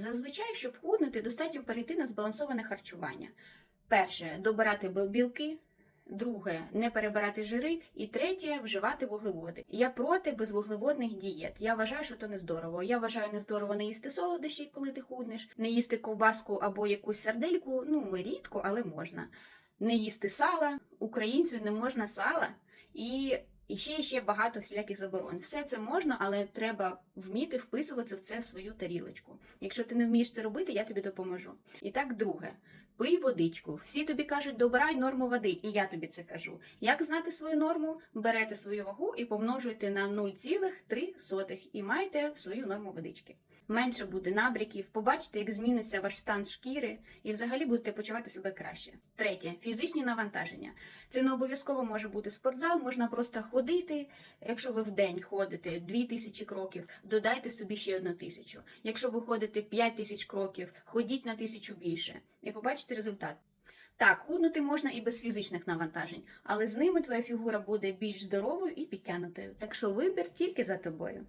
Зазвичай, щоб худнути, достатньо перейти на збалансоване харчування. Перше добирати білки. Друге не перебирати жири, і третє вживати вуглеводи. Я проти безвуглеводних дієт. Я вважаю, що то не здорово. Я вважаю не здорово не їсти солодощі, коли ти худнеш, не їсти ковбаску або якусь сардельку. Ну рідко, але можна. Не їсти сала. Українцю не можна сала. І ще і ще багато всіляких заборон. Все це можна, але треба вміти вписувати в це в свою тарілочку. Якщо ти не вмієш це робити, я тобі допоможу. І так, друге, пий водичку. Всі тобі кажуть, добирай норму води, і я тобі це кажу. Як знати свою норму? Берете свою вагу і помножуєте на 0,3 і маєте свою норму водички. Менше буде набряків, побачите, як зміниться ваш стан шкіри, і взагалі будете почувати себе краще. Третє фізичні навантаження. Це не обов'язково може бути спортзал, можна просто ходити. Якщо ви в день ходите 2000 кроків, додайте собі ще одну тисячу. Якщо ви ходите 5000 кроків, ходіть на тисячу більше і побачите результат. Так, худнути можна і без фізичних навантажень, але з ними твоя фігура буде більш здоровою і підтянутою. Так що вибір тільки за тобою.